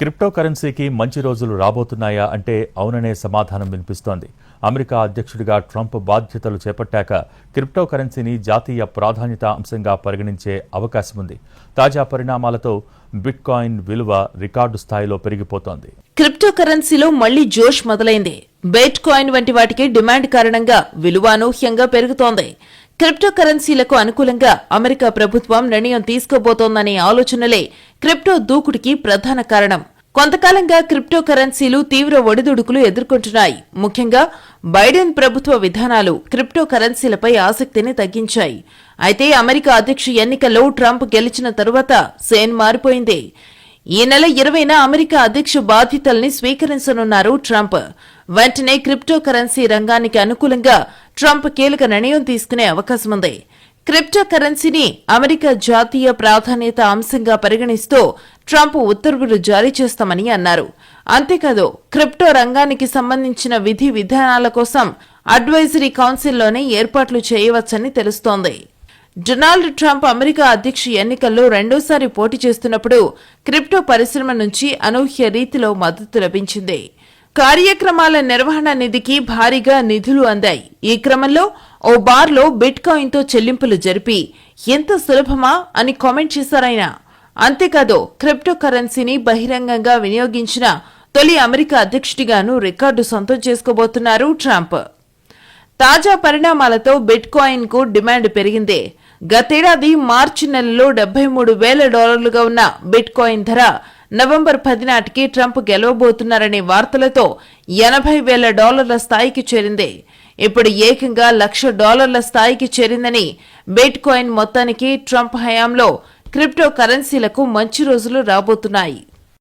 Crypto కరెన్సీకి మంచి రోజులు రాబోతున్నాయా అంటే అవుననే సమాధానం వినిపిస్తోంది. అమెరికా అధ్యక్షుడిగా ట్రంప్ బాధ్యతలు చేపట్టాక క్రిప్టో కరెన్సీని జాతీయ ప్రాధాన్యత అంశంగా పరిగణించే అవకాశం ఉంది తాజా పరిణామాలతో బిట్కాయిన్ విలువ రికార్డు స్థాయిలో పెరిగిపోతోంది. క్రిప్టో కరెన్సీలో మళ్ళీ జోష్ మొదలైంది. బెట్ కాయిన్ వంటి వాటికి డిమాండ్ కారణంగా విలువ అనూహ్యంగా పెరుగుతోంది. క్రిప్టో కరెన్సీలకు అనుకూలంగా అమెరికా ప్రభుత్వం నిర్ణయం తీసుకోబోతోందనే ఆలోచనలే క్రిప్టో దూకుడికి ప్రధాన కారణం. కొంతకాలంగా క్రిప్టో కరెన్సీలు తీవ్ర ఒడిదుడుకులు ఎదుర్కొంటున్నాయి. ముఖ్యంగా బైడెన్ ప్రభుత్వ విధానాలు క్రిప్టో కరెన్సీలపై ఆసక్తిని తగ్గించాయి. అయితే అమెరికా అధ్యక్ష ఎన్నికల్లో ట్రంప్ గెలిచిన తరువాత సేన్ మారిపోయింది. ఈ నెల ఇరవైన అమెరికా అధ్యక్ష బాధ్యతల్ని స్వీకరించనున్నారు ట్రంప్. వెంటనే క్రిప్టో కరెన్సీ రంగానికి అనుకూలంగా ట్రంప్ కీలక నిర్ణయం తీసుకునే అవకాశం ఉంది క్రిప్టో కరెన్సీని అమెరికా జాతీయ ప్రాధాన్యత అంశంగా పరిగణిస్తూ ట్రంప్ ఉత్తర్వులు జారీ చేస్తామని అన్నారు. అంతేకాదు క్రిప్టో రంగానికి సంబంధించిన విధి విధానాల కోసం అడ్వైజరీ కౌన్సిల్లోనే ఏర్పాట్లు చేయవచ్చని తెలుస్తోంది. డొనాల్డ్ ట్రంప్ అమెరికా అధ్యక్ష ఎన్నికల్లో రెండోసారి పోటీ చేస్తున్నప్పుడు క్రిప్టో పరిశ్రమ నుంచి అనూహ్య రీతిలో మద్దతు లభించింది. కార్యక్రమాల నిర్వహణ నిధికి భారీగా నిధులు అందాయి. ఈ క్రమంలో ఓ బార్లో బిట్ కాయిన్తో చెల్లింపులు జరిపి ఎంత సులభమా? అని కామెంట్ చేశారాయన. అంతేకాదు క్రిప్టో కరెన్సీని బహిరంగంగా వినియోగించిన తొలి అమెరికా అధ్యక్షుడిగాను రికార్డు సొంతం చేసుకోబోతున్నారు ట్రంప్. తాజా పరిణామాలతో బిట్ కాయిన్కు డిమాండ్ పెరిగింది. గతేడాది మార్చి నెలలో డెబ్బై మూడు వేల డాలర్లుగా ఉన్న బిట్ కాయిన్ ధర నవంబర్ పది నాటికి ట్రంప్ గెలవబోతున్నారనే వార్తలతో ఎనభై వేల డాలర్ల స్థాయికి చేరింది. ఇప్పుడు ఏకంగా లక్ష డాలర్ల స్థాయికి చేరిందని బిట్ కాయిన్ మొత్తానికి ట్రంప్ హయాంలో క్రిప్టో కరెన్సీలకు మంచి రోజులు రాబోతున్నాయి.